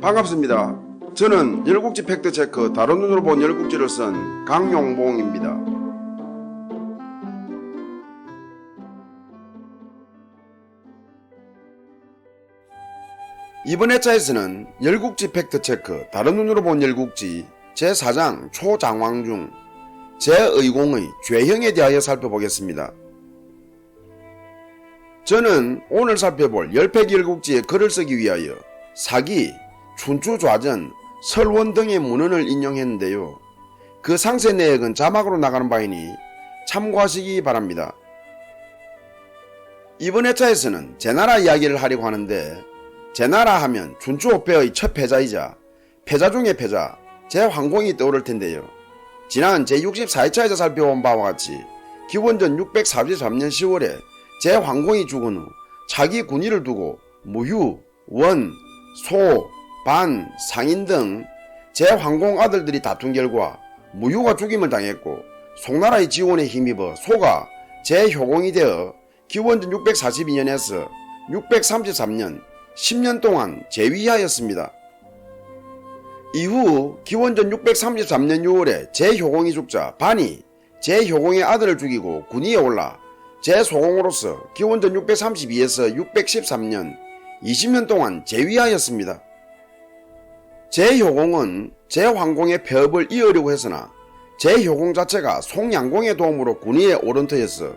반갑습니다. 저는 열국지 팩트체크 다른 눈으로 본 열국지를 쓴 강용봉입니다. 이번 회차에서는 열국지 팩트체크 다른 눈으로 본 열국지 제4장 초장왕중 제의공의 죄형에 대하여 살펴보겠습니다. 저는 오늘 살펴볼 열패열국지의 글을 쓰기 위하여 사기, 춘추 좌전, 설원 등의 문헌을 인용했는데요. 그 상세 내역은 자막으로 나가는 바이니 참고하시기 바랍니다. 이번 회차에서는 제 나라 이야기를 하려고 하는데 제 나라 하면 춘추호패의 첫 패자이자 패자 중의 패자 제황공이 떠오를 텐데요. 지난 제64회차에서 살펴본 바와 같이 기원전 643년 10월에 제황공이 죽은 후 자기 군의를 두고 무휴, 원, 소, 반, 상인 등 제황공 아들들이 다툰 결과 무휴가 죽임을 당했고 송나라의 지원에 힘입어 소가 제효공이 되어 기원전 642년에서 633년 10년 동안 재위하였습니다. 이후 기원전 633년 6월에 제효공이 죽자 반이 제효공의 아들을 죽이고 군위에 올라 제소공으로서 기원전 632에서 613년 20년 동안 재위하였습니다. 제효공은 제황공의 폐업을 이으려고 했으나 제효공 자체가 송양공의 도움으로 군위에 오른 터여서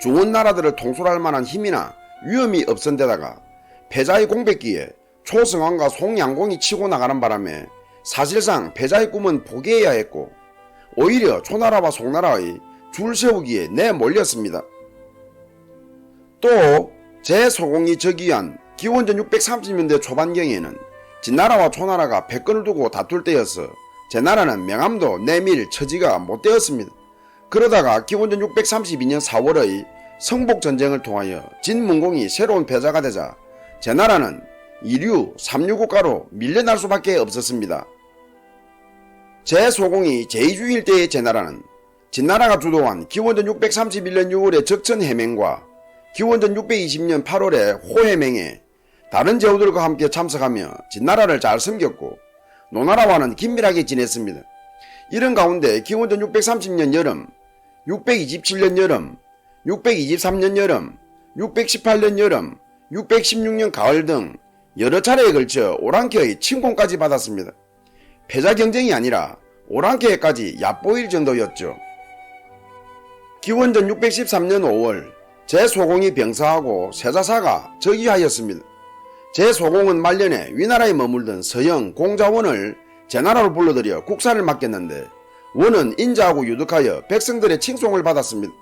중원 나라들을 통솔할 만한 힘이나 위험이 없은 데다가 패자의 공백기에 초승왕과 송양공이 치고 나가는 바람에 사실상 패자의 꿈은 포기해야 했고 오히려 초나라와 송나라의 줄 세우기에 내몰렸습니다. 또 제소공이 즉위한 기원전 630년대 초반경에는 진나라와 초나라가 패권을 두고 다툴 때여서 제나라는 명함도 내밀 처지가 못 되었습니다. 그러다가 기원전 632년 4월의 성복 전쟁을 통하여 진문공이 새로운 패자가 되자 제 나라는 이류 삼류국가로 밀려날 수밖에 없었습니다. 제소공이 제2주일 때의 제 나라는 진나라가 주도한 기원전 631년 6월의 적천 해맹과 기원전 620년 8월의 호해맹에 다른 제후들과 함께 참석하며 진나라를 잘 섬겼고 노나라와는 긴밀하게 지냈습니다. 이런 가운데 기원전 630년 여름, 627년 여름, 623년 여름, 618년 여름, 616년 가을 등 여러 차례에 걸쳐 오랑캐의 침공까지 받았습니다. 패자 경쟁이 아니라 오랑캐까지 얕보일 정도였죠. 기원전 613년 5월 제소공이 병사하고 세자사가 즉위하였습니다. 제소공은 말년에 위나라에 머물던 서영 공자원을 제나라로 불러들여 국사를 맡겼는데 원은 인자하고 유득하여 백성들의 칭송을 받았습니다.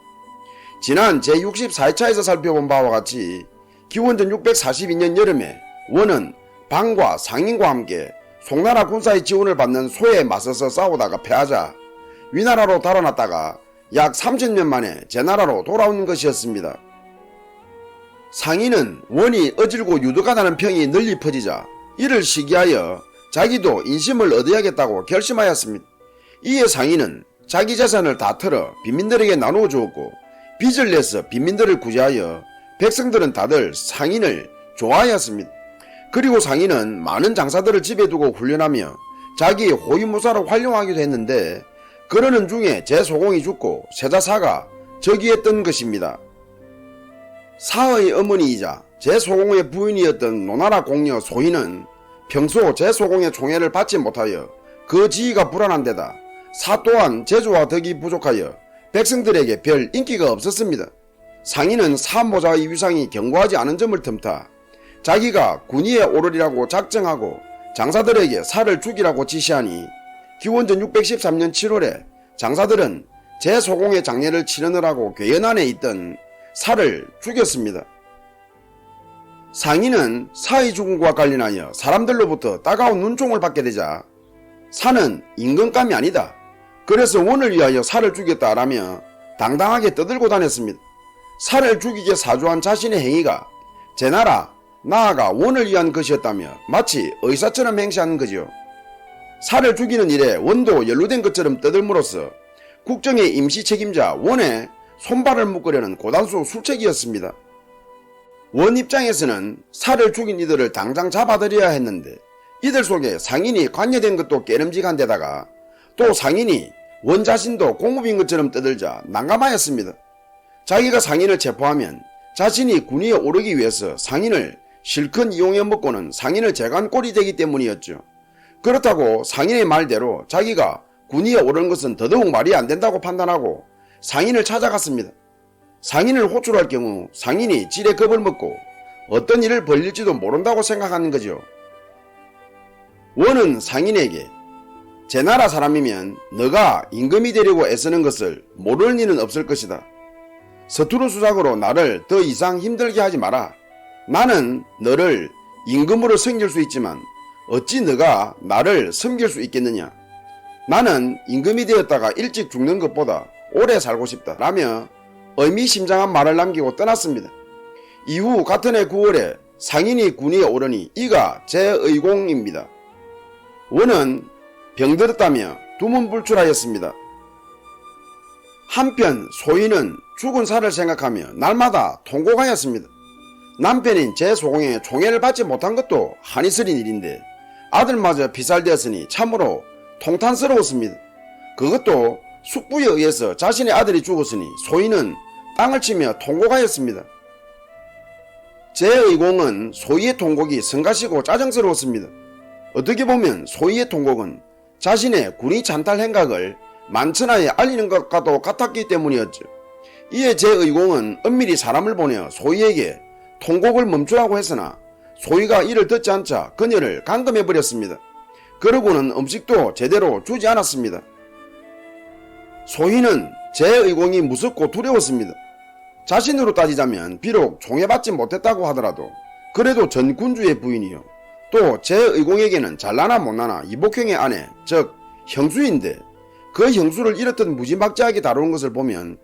지난 제64회차에서 살펴본 바와 같이 기원전 642년 여름에 원은 방과 상인과 함께 송나라 군사의 지원을 받는 소에 맞서서 싸우다가 패하자 위나라로 달아났다가 약 30년 만에 제나라로 돌아온 것이었습니다. 상인은 원이 어질고 유득하다는 평이 널리 퍼지자 이를 시기하여 자기도 인심을 얻어야겠다고 결심하였습니다. 이에 상인은 자기 재산을 다 털어 빈민들에게 나누어 주었고 빚을 내서 빈민들을 구제하여 백성들은 다들 상인을 좋아하였습니다. 그리고 상인은 많은 장사들을 집에 두고 훈련하며 자기의 호위무사로 활용하기도 했는데 그러는 중에 제 소공이 죽고 세자사가 즉위했던 것입니다. 사의 어머니이자 제소공의 부인이었던 노나라 공녀 소희는 평소 제소공의 총애를 받지 못하여 그 지위가 불안한 데다 사 또한 재주와 덕이 부족하여 백성들에게 별 인기가 없었습니다. 상인은 사모자의 위상이 견고하지 않은 점을 틈타 자기가 군위에 오르리라고 작정하고 장사들에게 살을 죽이라고 지시하니 기원전 613년 7월에 장사들은 제소공의 장례를 치르느라고 괴연 안에 있던 살을 죽였습니다. 상인은 사의 죽음과 관련하여 사람들로부터 따가운 눈총을 받게 되자 사는 임금감이 아니다. 그래서 원을 위하여 살을 죽였다라며 당당하게 떠들고 다녔습니다. 살을 죽이게 사주한 자신의 행위가 제 나라 나아가 원을 위한 것이었다며 마치 의사처럼 행시하는 거지요. 살을 죽이는 일에 원도 연루된 것처럼 떠들므로써 국정의 임시 책임자 원의 손발을 묶으려는 고단수 술책이었습니다. 원 입장에서는 살을 죽인 이들을 당장 잡아들여야 했는데 이들 속에 상인이 관여된 것도 깨름직한 데다가 또 상인이 원 자신도 공무빈 것처럼 떠들자 난감하였습니다. 자기가 상인을 체포하면 자신이 군위에 오르기 위해서 상인을 실컷 이용해 먹고는 상인을 재간 꼴이 되기 때문이었죠. 그렇다고 상인의 말대로 자기가 군위에 오른 것은 더더욱 말이 안 된다고 판단하고 상인을 찾아갔습니다. 상인을 호출할 경우 상인이 질에 겁을 먹고 어떤 일을 벌릴지도 모른다고 생각하는 거죠. 원은 상인에게 제 나라 사람이면 너가 임금이 되려고 애쓰는 것을 모르는 일은 없을 것이다. 서투른 수작으로 나를 더 이상 힘들게 하지 마라. 나는 너를 임금으로 섬길 수 있지만 어찌 너가 나를 섬길 수 있겠느냐. 나는 임금이 되었다가 일찍 죽는 것보다 오래 살고 싶다. 라며 의미심장한 말을 남기고 떠났습니다. 이후 같은 해 9월에 상인이 군위에 오르니 이가 제 의공입니다. 원은 병들었다며 두문불출하였습니다. 한편 소인은 죽은 살을 생각하며 날마다 통곡하였습니다. 남편인 제 소공에 총애를 받지 못한 것도 한이 스린 일인데 아들마저 피살되었으니 참으로 통탄스러웠습니다. 그것도 숙부에 의해서 자신의 아들이 죽었으니 소인은 땅을 치며 통곡하였습니다. 제 의공은 소희의 통곡이 성가시고 짜증스러웠습니다. 어떻게 보면 소희의 통곡은 자신의 군이 찬탈 행각을 만천하에 알리는 것과도 같았기 때문이었죠. 이에 제 의공은 은밀히 사람을 보내어 소희에게 통곡을 멈추라고 했으나 소희가 이를 듣지 않자 그녀를 감금해버렸습니다. 그러고는 음식도 제대로 주지 않았습니다. 소희는 제 의공이 무섭고 두려웠습니다. 자신으로 따지자면 비록 총애받지 못했다고 하더라도 그래도 전 군주의 부인이요. 또 제 의공에게는 잘나나 못나나 이복형의 아내 즉 형수인데 그 형수를 이렇듯 무지막지하게 다루는 것을 보면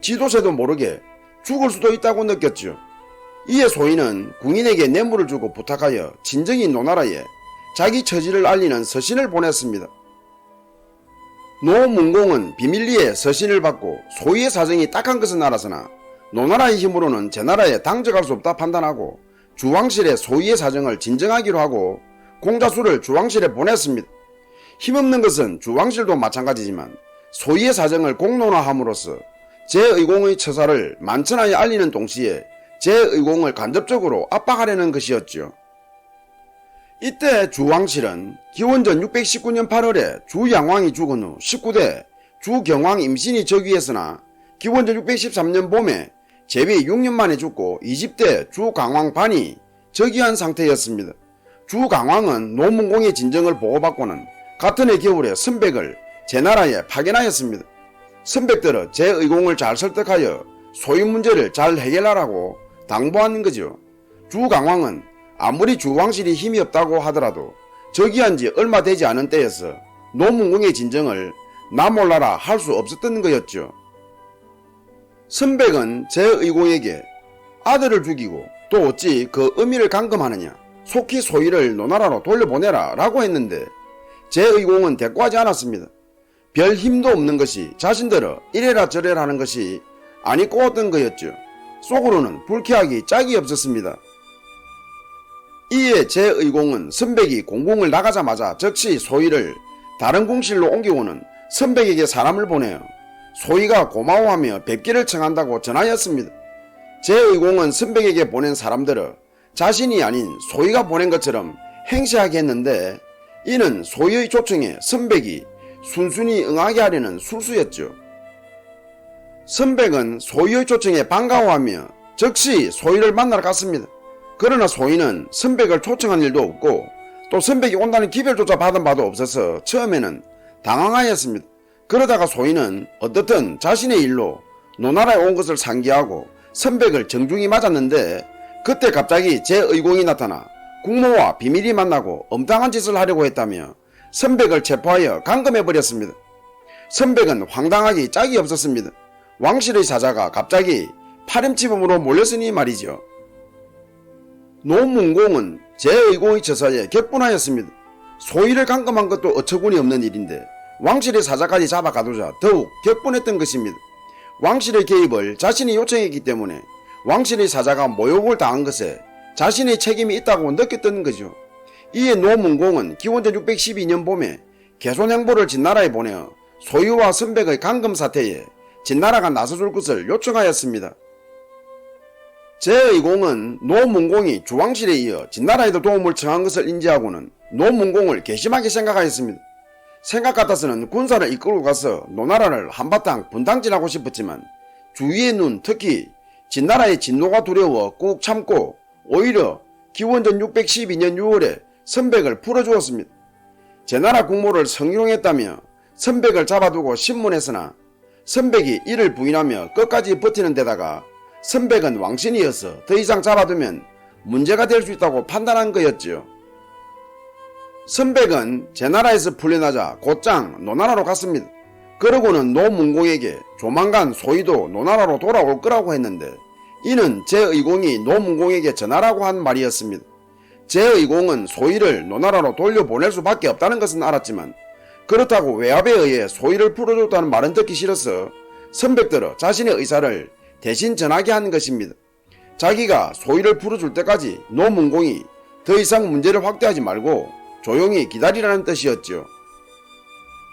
지도새도 모르게 죽을 수도 있다고 느꼈죠. 이에 소인은 궁인에게 뇌물을 주고 부탁하여 진정인 노나라에 자기 처지를 알리는 서신을 보냈습니다. 노문공은 비밀리에 서신을 받고 소희의 사정이 딱한 것은 알았으나 노나라의 힘으로는 제 나라에 당적할 수 없다 판단하고 주왕실에 소희의 사정을 진정하기로 하고 공자수를 주왕실에 보냈습니다. 힘없는 것은 주왕실도 마찬가지지만 소희의 사정을 공론화함으로써 제의공의 처사를 만천하에 알리는 동시에 제의공을 간접적으로 압박하려는 것이었죠. 이때 주왕실은 기원전 619년 8월에 주양왕이 죽은 후 19대 주경왕 임신이 즉위했으나 기원전 613년 봄에 제위 6년 만에 죽고 20대 주강왕 반이 즉위한 상태였습니다. 주강왕은 노문공의 진정을 보고받고는 같은 해 겨울에 선백을 제 나라에 파견하였습니다. 선백들은 제 의공을 잘 설득하여 소유 문제를 잘 해결하라고 당부하는 거죠. 주강왕은 아무리 주왕실이 힘이 없다고 하더라도 즉위한 지 얼마 되지 않은 때여서 노문공의 진정을 나몰라라 할 수 없었던 거였죠. 선백은 제의공에게 아들을 죽이고 또 어찌 그 의미를 감금하느냐 속히 소위를 노나라로 돌려보내라 라고 했는데 제의공은 대꾸하지 않았습니다. 별 힘도 없는 것이 자신들을 이래라 저래라 하는 것이 아니 꼬았던 거였죠. 속으로는 불쾌하기 짝이 없었습니다. 이에 제의공은 선백이 공궁을 나가자마자 즉시 소위를 다른 궁실로 옮기고는 선백에게 사람을 보내어 소희가 고마워하며 뵙기를 청한다고 전하였습니다. 제의공은 선백에게 보낸 사람들을 자신이 아닌 소희가 보낸 것처럼 행시하게 했는데 이는 소희의 초청에 선백이 순순히 응하게 하려는 술수였죠. 선백은 소희의 초청에 반가워하며 즉시 소희를 만나러 갔습니다. 그러나 소희는 선백을 초청한 일도 없고 또 선백이 온다는 기별조차 받은 바도 없어서 처음에는 당황하였습니다. 그러다가 소희는 어떻든 자신의 일로 노나라에 온 것을 상기하고 선백을 정중히 맞았는데 그때 갑자기 제의공이 나타나 국모와 비밀이 만나고 엄당한 짓을 하려고 했다며 선백을 체포하여 감금해버렸습니다. 선백은 황당하기 짝이 없었습니다. 왕실의 사자가 갑자기 파렴치범으로 몰렸으니 말이죠. 노문공은 제의공의 처사에 격분하였습니다. 소위를 감금한 것도 어처구니 없는 일인데 왕실의 사자까지 잡아 가두자 더욱 격분했던 것입니다. 왕실의 개입을 자신이 요청했기 때문에 왕실의 사자가 모욕을 당한 것에 자신의 책임이 있다고 느꼈던 거죠. 이에 노문공은 기원전 612년 봄에 개손행보를 진나라에 보내어 소유와 선백의 강금 사태에 진나라가 나서줄 것을 요청하였습니다. 제의공은 노문공이 주왕실에 이어 진나라에도 도움을 청한 것을 인지하고는 노문공을 괘씸하게 생각하였습니다. 생각 같아서는 군사를 이끌고 가서 노나라를 한바탕 분탕질하고 싶었지만 주위의 눈 특히 진나라의 진노가 두려워 꾹 참고 오히려 기원전 612년 6월에 선백을 풀어주었습니다. 제나라 국모를 성희롱했다며 선백을 잡아두고 신문했으나 선백이 이를 부인하며 끝까지 버티는 데다가 선백은 왕신이어서 더 이상 잡아두면 문제가 될 수 있다고 판단한 거였지요. 선백은 제 나라에서 풀려나자 곧장 노나라로 갔습니다. 그러고는 노문공에게 조만간 소위도 노나라로 돌아올 거라고 했는데 이는 제의공이 노문공에게 전하라고 한 말이었습니다. 제의공은 소위를 노나라로 돌려보낼 수밖에 없다는 것은 알았지만 그렇다고 외압에 의해 소위를 풀어줬다는 말은 듣기 싫어서 선백들어 자신의 의사를 대신 전하게 한 것입니다. 자기가 소위를 풀어줄 때까지 노문공이 더 이상 문제를 확대하지 말고 조용히 기다리라는 뜻이었죠.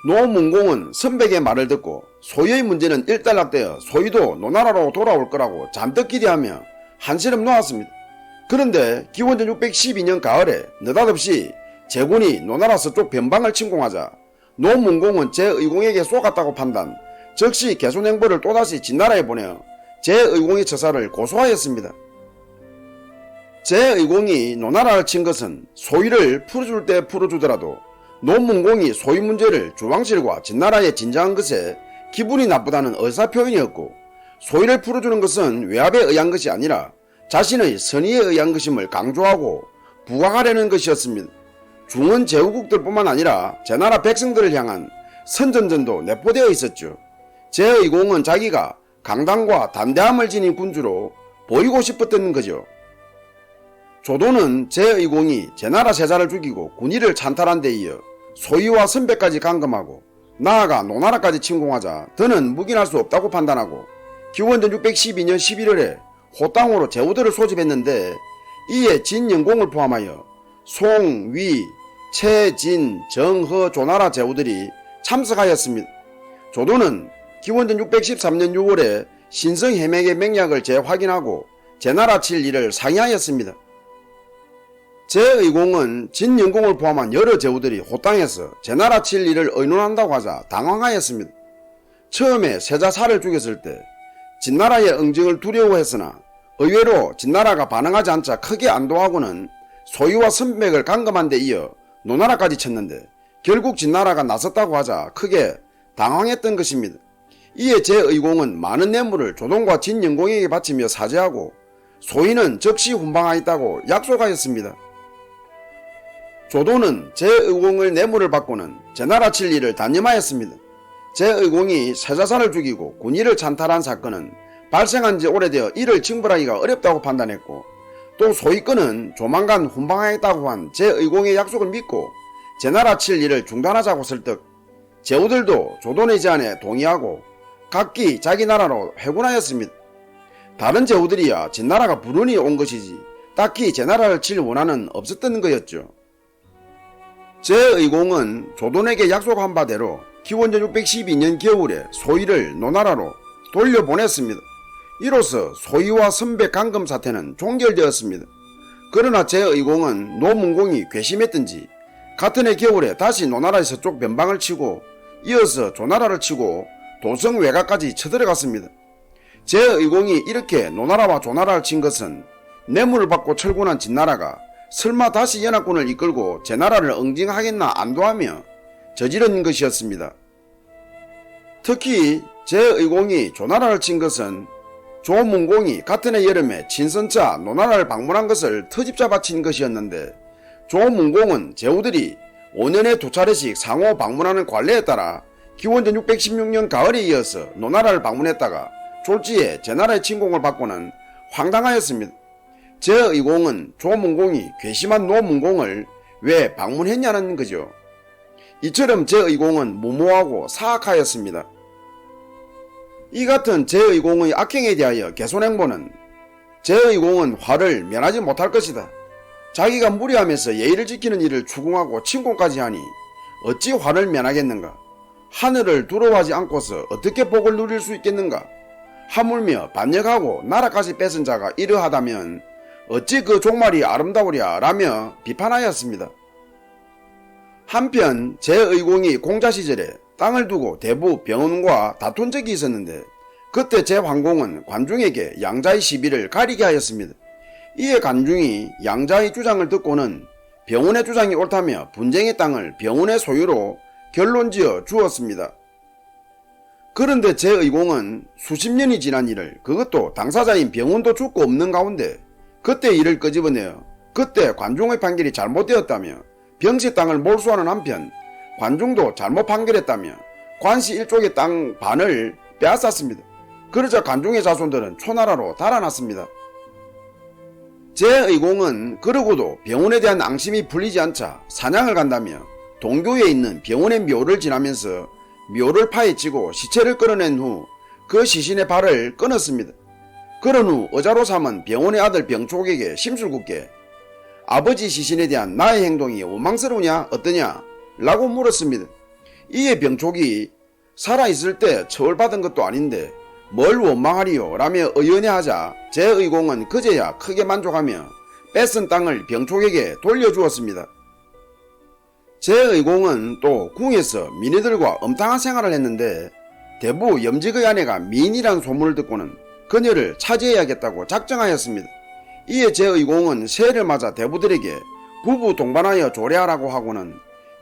노문공은 선백의 말을 듣고 소위의 문제는 일단락되어 소위도 노나라로 돌아올 거라고 잔뜩 기대하며 한시름 놓았습니다. 그런데 기원전 612년 가을에 느닷없이 제군이 노나라 서쪽 변방을 침공하자 노문공은 제의공에게 쏘갔다고 판단, 즉시 개손 행보를 또다시 진나라에 보내어 제의공의 처사를 고소하였습니다. 제의공이 노나라를 친 것은 소위를 풀어줄 때 풀어주더라도 노문공이 소위 문제를 주왕실과 진나라에 진정한 것에 기분이 나쁘다는 의사표현이었고 소위를 풀어주는 것은 외압에 의한 것이 아니라 자신의 선의에 의한 것임을 강조하고 부각하려는 것이었습니다. 중원 제후국들뿐만 아니라 제나라 백성들을 향한 선전전도 내포되어 있었죠. 제의공은 자기가 강단과 단대함을 지닌 군주로 보이고 싶었던 거죠. 조도는 제의공이 제나라 세자를 죽이고 군의를 찬탈한 데 이어 소위와 선배까지 감금하고 나아가 노나라까지 침공하자 더는 묵인할 수 없다고 판단하고 기원전 612년 11월에 호땅으로 제후들을 소집했는데 이에 진영공을 포함하여 송, 위, 채, 진, 정, 허, 조나라 제후들이 참석하였습니다. 조도는 기원전 613년 6월에 신성 해맥의 맹약을 재확인하고 제나라 칠 일을 상의하였습니다. 제의공은 진영공을 포함한 여러 제후들이 호땅에서 제나라 칠 일을 의논한다고 하자 당황하였습니다. 처음에 세자사를 죽였을 때 진나라의 응징을 두려워했으나 의외로 진나라가 반응하지 않자 크게 안도하고는 소유와 선맥을 강금한 데 이어 노나라까지 쳤는데 결국 진나라가 나섰다고 하자 크게 당황했던 것입니다. 이에 제의공은 많은 뇌물을 조동과 진영공에게 바치며 사죄하고 소인은 즉시 훈방하였다고 약속하였습니다. 조도는 제의공을 뇌물을 받고는 제나라 칠 일을 단념하였습니다. 제의공이 세자산을 죽이고 군의를 찬탈한 사건은 발생한 지 오래되어 이를 징벌하기가 어렵다고 판단했고 또 소위권은 조만간 훈방하겠다고 한 제의공의 약속을 믿고 제나라 칠 일을 중단하자고 설득 제후들도 조돈의 제안에 동의하고 각기 자기 나라로 회군하였습니다. 다른 제후들이야 진나라가 불운이 온 것이지 딱히 제 나라를 칠 원한은 없었던 거였죠. 제의공은 조돈에게 약속한 바대로 기원전 612년 겨울에 소위를 노나라로 돌려보냈습니다. 이로써 소위와 선배 강금 사태는 종결되었습니다. 그러나 제의공은 노문공이 괘씸했던지 같은 해 겨울에 다시 노나라의 서쪽 변방을 치고 이어서 조나라를 치고 도성 외가까지 쳐들어갔습니다. 제의공이 이렇게 노나라와 조나라를 친 것은 뇌물을 받고 철군한 진나라가 설마 다시 연합군을 이끌고 제 나라를 응징하겠나 안도하며 저지른 것이었습니다. 특히 제의공이 조나라를 친 것은 조문공이 같은 해 여름에 친선차 노나라를 방문한 것을 터집자 바친 것이었는데 조문공은 제후들이 5년에 두 차례씩 상호 방문하는 관례에 따라 기원전 616년 가을에 이어서 노나라를 방문했다가 졸지에 제나라의 침공을 받고는 황당하였습니다. 제의공은 조문공이 괘씸한 노문공을 왜 방문했냐는 거죠. 이처럼 제의공은 무모하고 사악하였습니다. 이 같은 제의공의 악행에 대하여 개손행보는 제의공은 화를 면하지 못할 것이다. 자기가 무리하면서 예의를 지키는 일을 추궁하고 침공까지 하니 어찌 화를 면하겠는가? 하늘을 두려워하지 않고서 어떻게 복을 누릴 수 있겠는가? 하물며 반역하고 나라까지 뺏은 자가 이러하다면 어찌 그 종말이 아름다우랴 라며 비판하였습니다. 한편 제의공이 공자 시절에 땅을 두고 대부 병원과 다툰 적이 있었는데 그때 제 황공은 관중에게 양자의 시비를 가리게 하였습니다. 이에 관중이 양자의 주장을 듣고는 병원의 주장이 옳다며 분쟁의 땅을 병원의 소유로 결론지어 주었습니다. 그런데 제의공은 수십 년이 지난 일을 그것도 당사자인 병원도 죽고 없는 가운데 그때 일을 끄집어내어 그때 관중의 판결이 잘못되었다며 병시 땅을 몰수하는 한편 관중도 잘못 판결했다며 관시 일족의 땅 반을 빼앗았습니다. 그러자 관중의 자손들은 초나라로 달아났습니다. 제의공은 그러고도 병원에 대한 앙심이 풀리지 않자 사냥을 간다며 동교에 있는 병원의 묘를 지나면서 묘를 파헤치고 시체를 끌어낸 후 그 시신의 발을 끊었습니다. 그런 후 의자로 삼은 병원의 아들 병촉에게 심술궂게 아버지 시신에 대한 나의 행동이 원망스러우냐 어떠냐 라고 물었습니다. 이에 병촉이 살아있을 때 처벌받은 것도 아닌데 뭘 원망하리요 라며 의연해하자 제 의공은 그제야 크게 만족하며 뺏은 땅을 병촉에게 돌려주었습니다. 제 의공은 또 궁에서 미니들과 엄탕한 생활을 했는데 대부 염직의 아내가 미인이란 소문을 듣고는 그녀를 차지해야겠다고 작정하였습니다. 이에 제 의공은 새해를 맞아 대부들에게 부부 동반하여 조례하라고 하고는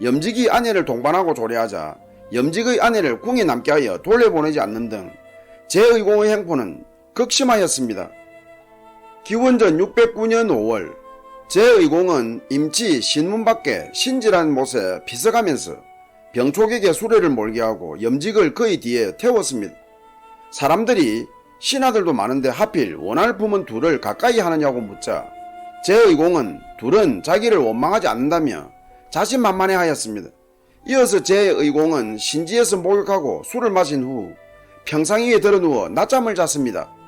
염직이 아내를 동반하고 조례하자 염직의 아내를 궁에 남게 하여 돌려보내지 않는 등 제의공의 행포는 극심하였습니다. 기원전 609년 5월 제의공은 임치 신문 밖에 신질한 못에 비서가면서 병촉에게 수레를 몰게 하고 염직을 그의 뒤에 태웠습니다. 사람들이 신하들도 많은데 하필 원할 품은 둘을 가까이 하느냐고 묻자 제의공은 둘은 자기를 원망하지 않는다며 자신만만해 하였습니다. 이어서 제의공은 신지에서 목욕하고 술을 마신 후 평상 위에 들어누워 낮잠을 잤습니다.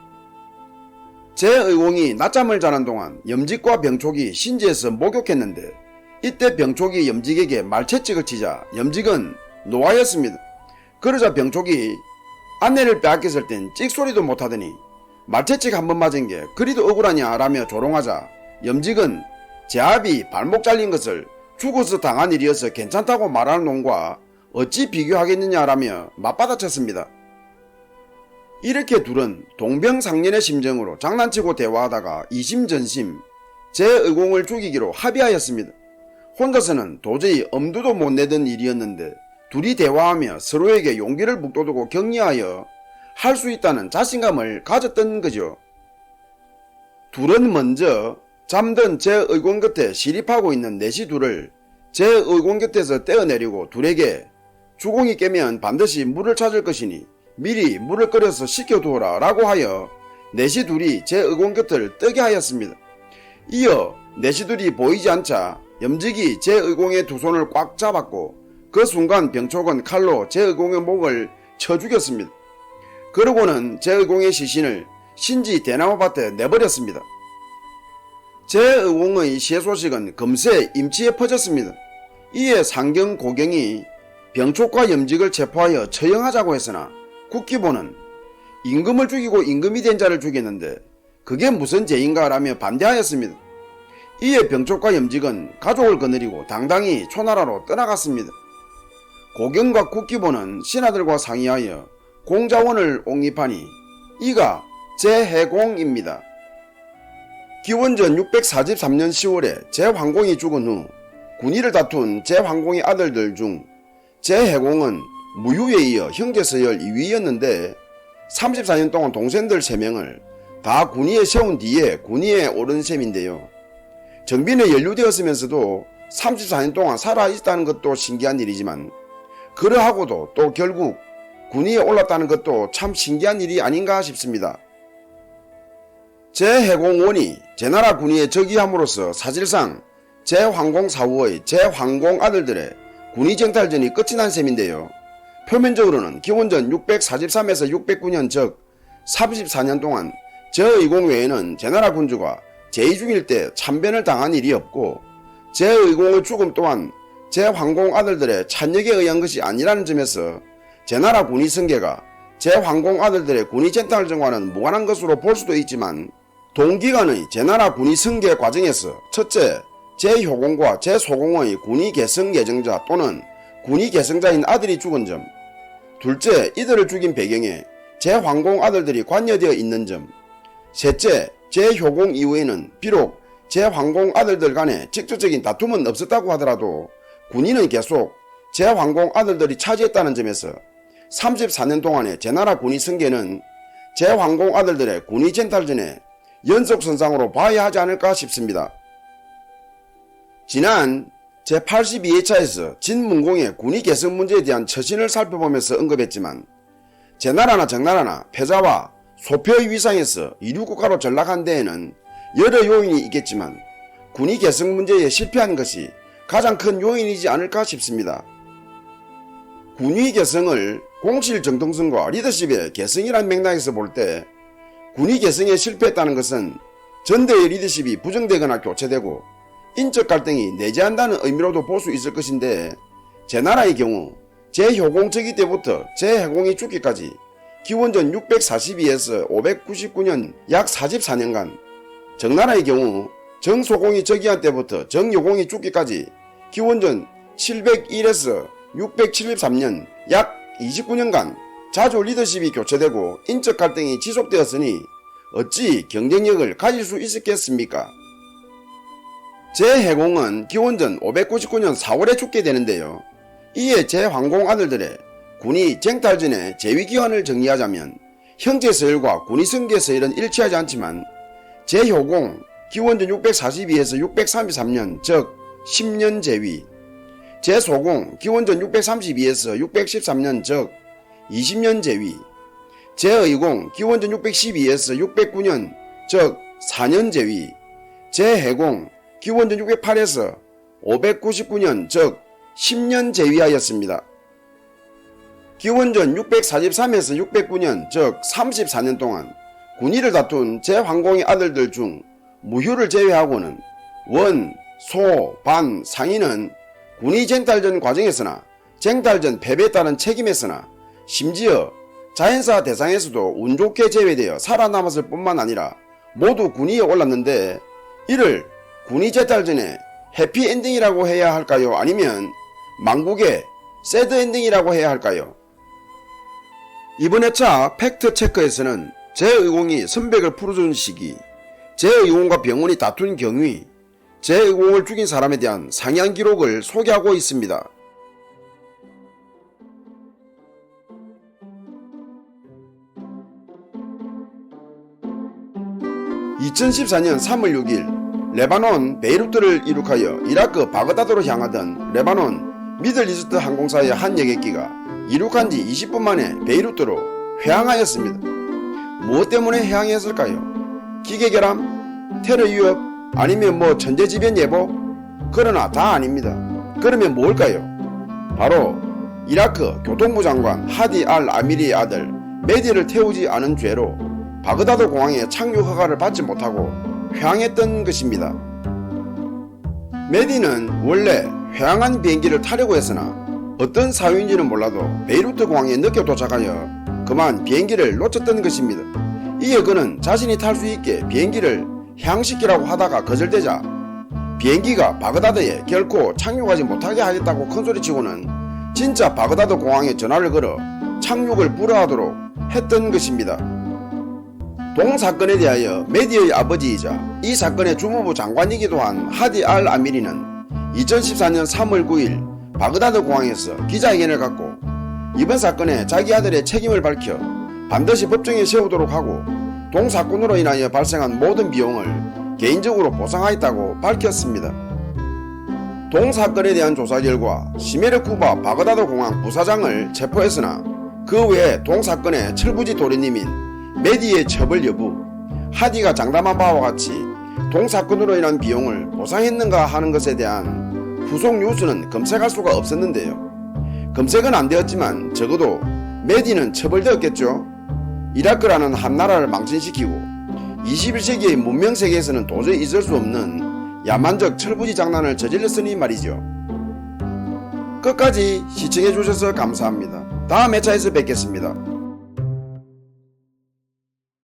제 의공이 낮잠을 자는 동안 염직과 병촉이 신지에서 목욕했는데 이때 병촉이 염직에게 말채찍을 치자 염직은 노하였습니다. 그러자 병촉이 아내를 빼앗겼을 땐 찍소리도 못하더니 말채찍 한 번 맞은 게 그리도 억울하냐 라며 조롱하자 염직은 제 아비 발목 잘린 것을 죽어서 당한 일이어서 괜찮다고 말하는 놈과 어찌 비교하겠느냐라며 맞받아쳤습니다. 이렇게 둘은 동병상련의 심정으로 장난치고 대화하다가 이심전심 제 의공을 죽이기로 합의하였습니다. 혼자서는 도저히 엄두도 못 내던 일이었는데 둘이 대화하며 서로에게 용기를 북돋우고 격려하여 할 수 있다는 자신감을 가졌던 거죠. 둘은 먼저 잠든 제 의공 곁에 시립하고 있는 내시 둘을 제 의공 곁에서 떼어내리고 둘에게 주공이 깨면 반드시 물을 찾을 것이니 미리 물을 끓여서 식혀두어라 라고 하여 내시 둘이 제 의공 곁을 뜨게 하였습니다. 이어 내시 둘이 보이지 않자 염직이 제 의공의 두 손을 꽉 잡았고 그 순간 병촉은 칼로 제 의공의 목을 쳐 죽였습니다. 그러고는 제 의공의 시신을 신지 대나무밭에 내버렸습니다. 제 의공의 시해 소식은 금세 임치에 퍼졌습니다. 이에 상경 고경이 병촉과 염직을 체포하여 처형하자고 했으나 국기보는 임금을 죽이고 임금이 된 자를 죽였는데 그게 무슨 죄인가라며 반대하였습니다. 이에 병촉과 염직은 가족을 거느리고 당당히 초나라로 떠나갔습니다. 고경과 국기보는 신하들과 상의하여 공자원을 옹립하니 이가 제해공입니다. 기원전 643년 10월에 제황공이 죽은 후 군의를 다툰 제황공의 아들들 중 제해공은 무유에 이어 형제서열 2위였는데 34년 동안 동생들 3명을 다 군의에 세운 뒤에 군의에 오른 셈인데요. 정빈에 연루되었으면서도 34년 동안 살아있다는 것도 신기한 일이지만 그러하고도 또 결국 군위에 올랐다는 것도 참 신기한 일이 아닌가 싶습니다. 제 해공원이 제 나라 군위에 즉위함으로써 사실상 제 황공 사후의 제 황공 아들들의 군위 정탈전이 끝이 난 셈인데요. 표면적으로는 기원전 643에서 609년 즉 34년 동안 제의공 외에는 제나라 군주가 제의 중일 때 참변을 당한 일이 없고 제 의공의 죽음 또한 제 황공 아들들의 찬역에 의한 것이 아니라는 점에서 제 나라 군의 승계가 제 황공 아들들의 군의 젠탈전과는 무관한 것으로 볼 수도 있지만 동기간의 제 나라 군의 승계 과정에서 첫째 제 효공과 제 소공의 군의 계승 예정자 또는 군의 계승자인 아들이 죽은 점 둘째 이들을 죽인 배경에 제 황공 아들들이 관여되어 있는 점 셋째 제 효공 이후에는 비록 제 황공 아들들 간에 직접적인 다툼은 없었다고 하더라도 군인은 계속 제 황공 아들들이 차지했다는 점에서 34년 동안의 제 나라 군의 승계는 제 황공 아들들의 군의 젠탈전의 연속선상으로 봐야 하지 않을까 싶습니다. 지난 제82회차에서 진문공의 군의 개성 문제에 대한 처신을 살펴보면서 언급했지만 제나라나 정나라나 패자와 소표의 위상에서 이류국가로 전락한 데에는 여러 요인이 있겠지만 군의 개성 문제에 실패한 것이 가장 큰 요인이지 않을까 싶습니다. 군의 개성을 공실 정통성과 리더십의 개성이란 맥락에서 볼 때 군의 개성에 실패했다는 것은 전대의 리더십이 부정되거나 교체되고 인적 갈등이 내재한다는 의미로도 볼 수 있을 것인데 제 나라의 경우 제 효공적이 때부터 제 해공이 죽기까지 기원전 642에서 599년 약 44년간 정나라의 경우 정소공이 즉위한 때부터 정요공이 죽기까지 기원전 701에서 673년 약 29년간 자주 리더십이 교체되고 인적 갈등이 지속되었으니 어찌 경쟁력을 가질 수 있었겠습니까? 제 해공은 기원전 599년 4월에 죽게 되는데요. 이에 제 황공 아들들의 군이 쟁탈전의 재위기한을 정리하자면 형제서열과 군의 승계서열은 일치하지 않지만 제 효공 기원전 642에서 633년 즉 10년 재위 제 소공 기원전 632에서 613년 즉 20년 재위 제 의공 기원전 612에서 609년 즉 4년 재위 제 해공 기원전 608에서 599년 즉 10년 재위하였습니다. 기원전 643에서 609년 즉 34년 동안 군의를 다툰 제황공의 아들들 중 무휴를 제외하고는 원, 소, 반, 상인은 군의 쟁탈전 과정에서나 쟁탈전 패배에 따른 책임에서나 심지어 자연사 대상에서도 운 좋게 제외되어 살아남았을 뿐만 아니라 모두 군위에 올랐는데 이를 군의 재탈전의 해피엔딩이라고 해야 할까요? 아니면 망국의 새드엔딩이라고 해야 할까요? 이번 회차 팩트체크에서는 제의공이 선백을 풀어준 시기, 제의공과 병원이 다툰 경위, 제의공을 죽인 사람에 대한 상향 기록을 소개하고 있습니다. 2014년 3월 6일 레바논 베이루트를 이룩하여 이라크 바그다드로 향하던 레바논 미들리스트 항공사의 한 여객기가 이륙한 지 20분 만에 베이루트로 회항하였습니다. 무엇 때문에 회항했을까요? 기계 결함? 테러 위협? 아니면 뭐 천재지변 예보? 그러나 다 아닙니다. 그러면 뭘까요? 바로 이라크 교통부 장관 하디 알 아미리의 아들 메디를 태우지 않은 죄로 바그다드 공항에 착륙 허가를 받지 못하고 회항했던 것입니다. 메디는 원래 회항한 비행기를 타려고 했으나 어떤 사유인지는 몰라도 베이루트 공항에 늦게 도착하여 그만 비행기를 놓쳤던 것입니다. 이에 그는 자신이 탈 수 있게 비행기를 향시키라고 하다가 거절되자 비행기가 바그다드에 결코 착륙하지 못하게 하겠다고 큰소리치고는 진짜 바그다드 공항에 전화를 걸어 착륙을 불허하도록 했던 것입니다. 동 사건에 대하여 메디의 아버지이자 이 사건의 주무부 장관이기도 한 하디 알 아미리는 2014년 3월 9일 바그다드 공항에서 기자회견을 갖고 이번 사건에 자기 아들의 책임을 밝혀 반드시 법정에 세우도록 하고 동 사건으로 인하여 발생한 모든 비용을 개인적으로 보상하였다고 밝혔습니다. 동 사건에 대한 조사 결과 시메르 쿠바 바그다드 공항 부사장을 체포했으나 그 외에 동 사건의 철부지 도련님인 메디의 처벌 여부, 하디가 장담한 바와 같이 동 사건으로 인한 비용을 보상했는가 하는 것에 대한 후속 뉴스는 검색할 수가 없었는데요. 검색은 안 되었지만 적어도 메디는 처벌되었겠죠. 이라크라는 한 나라를 망신시키고 21세기의 문명 세계에서는 도저히 있을 수 없는 야만적 철부지 장난을 저질렀으니 말이죠. 끝까지 시청해 주셔서 감사합니다. 다음 회차에서 뵙겠습니다.